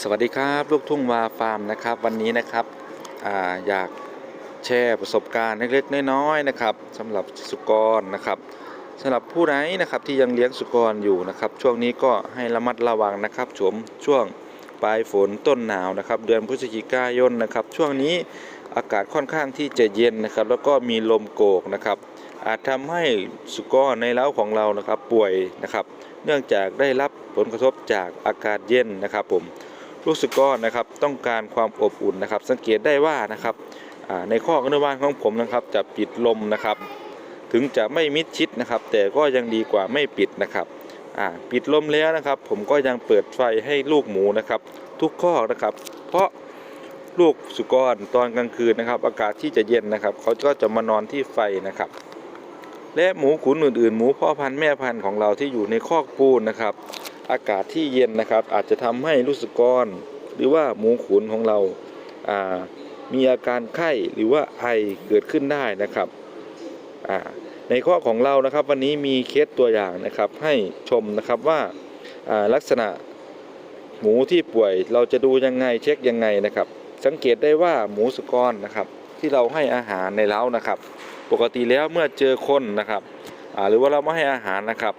สวัสดีครับลูกทุ่งวาฟาร์มนะครับ วันนี้นะครับออยากแชร์ประสบการณ์เล็กๆน้อยๆนะครับสำหรับสุกรนะครับสำหรับผู้ใดนะครับที่ยังเลี้ยงสุกรอยู่นะครับ ช่วงนี้ก็ให้ระมัดระวังนะครับชมช่วงปลายฝนต้นหนาวนะครับ เดือนพฤศจิกายนนะครับ ช่วงนี้อากาศค่อนข้างที่จะเย็นนะครับ แล้วก็มีลมโกกนะครับ อาจทำให้สุกรในเล้าของเรานะครับป่วยนะครับ เนื่องจากได้รับผลกระทบจากอากาศเย็นนะครับผม ลูกสุกรนะครับต้องการความอบอุ่นนะครับ สังเกตได้ว่านะครับในข้อกอนุบาลของผมนะครับจะปิดลมนะครับ ถึงจะไม่มิดชิดนะครับ แต่ก็ยังดีกว่าไม่ปิดนะครับปิดลมแล้วนะครับ ผมก็ยังเปิดไฟให้ลูกหมูนะครับ ทุกข้อกนะครับ เพราะลูกสุกรตอนกลางคืนนะครับ อากาศที่จะเย็นนะครับ เขาก็จะมานอนที่ไฟนะครับ และหมูขุนอื่นๆ หมูพ่อพันธุ์แม่พันธุ์ของเราที่อยู่ในคอกปูนนะครับ อากาศที่เย็นนะครับ อาจจะทำให้ลูกสุกร หรือว่าหมูขุนของเราามีอาการไข้หรือว่าไอเกิดขึ้นได้นะครับในข้อของเรานะครับวันนี้มีเคสตัวอย่างนะครับให้ชมนะครับว่าาลักษณะหมูที่ป่วยเราจะดูยังไงเช็คยังไงนะครับ สังเกตได้ว่าหมูสุกรนะครับ ที่เราให้อาหารในเล้านะครับ ปกติแล้วเมื่อเจอคนนะครับหรือว่าเราไม่ให้อาหารนะครับ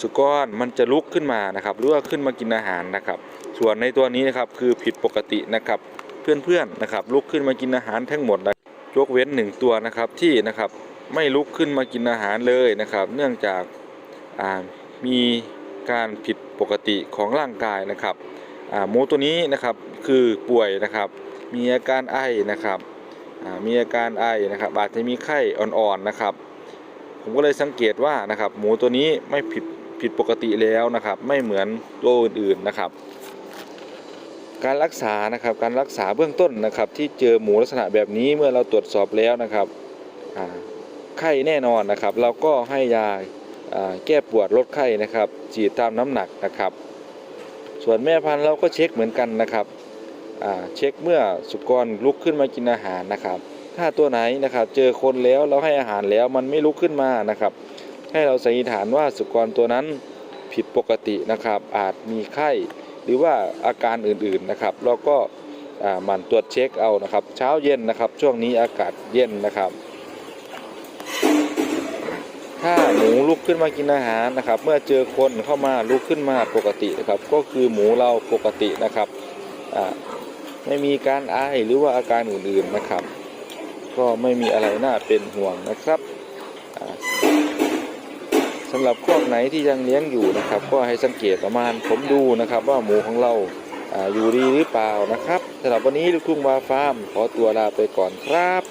สุกรมันจะลุกขึ้นมานะครับหรือว่าขึ้นมากินอาหารนะครับ ส่วนในตัวนี้นะครับคือผิดปกตินะครับเพื่อนๆนะครับลุกขึ้นมากินอาหารทั้งหมดนะยกเว้นหนึ่งตัวนะครับที่นะครับไม่ลุกขึ้นมากินอาหารเลยนะครับ เนื่องจากามีการผิดปกติของร่างกายนะครับหมูตัวนี้นะครับคือป่วยนะครับ มีอาการไอนะครับมีอาการไอนะครับอาจจะมีไข้อ่อนๆนะครับ ผมก็เลยสังเกตว่านะครับ หมูตัวนี้ไม่ผิด ผิดปกติแล้วนะครับ ไม่เหมือนตัวอื่นๆนะครับ การรักษานะครับการรักษาเบื้องต้นนะครับ ที่เจอหมูลักษณะแบบนี้เมื่อเราตรวจสอบแล้วนะครับไข้แน่นอนนะครับ เราก็ให้ยาแก้ปวดลดไข้นะครับฉีดตามน้ำหนักนะครับ ส่วนแม่พันธุ์เราก็เช็คเหมือนกันนะครับเช็คเมื่อสุกรลุกขึ้นมากินอาหารนะครับ ถ้าตัวไหนนะครับ เจอคนแล้วเราให้อาหารแล้วมันไม่ลุกขึ้นมานะครับ ให้เราสันนิษฐานว่าสุกรตัวนั้นผิดปกตินะครับ อาจมีไข้หรือว่าอาการอื่นๆนะครับเราก็อ่าหมันตรวจเช็คเอานะครับ เช้าเย็นนะครับ ช่วงนี้อากาศเย็นนะครับ ถ้าหมูลุกขึ้นมากินอาหารนะครับ เมื่อเจอคนเข้ามาลุกขึ้นมาปกตินะครับ ก็คือหมูเราปกตินะครับไม่มีการไอหรือว่าอาการอื่นๆนะครับ ก็ไม่มีอะไรน่าเป็นห่วงนะครับ สำหรับพวกไหนที่ยังเลี้ยงอยู่นะครับ ก็ให้สังเกตประมาณผมดูนะครับ ว่าหมูของเราอาอยู่ดีหรือเปล่านะครับสำหรับวันนี้ลูกทุ่งวาฟาร์มขอตัวลาไปก่อนครับ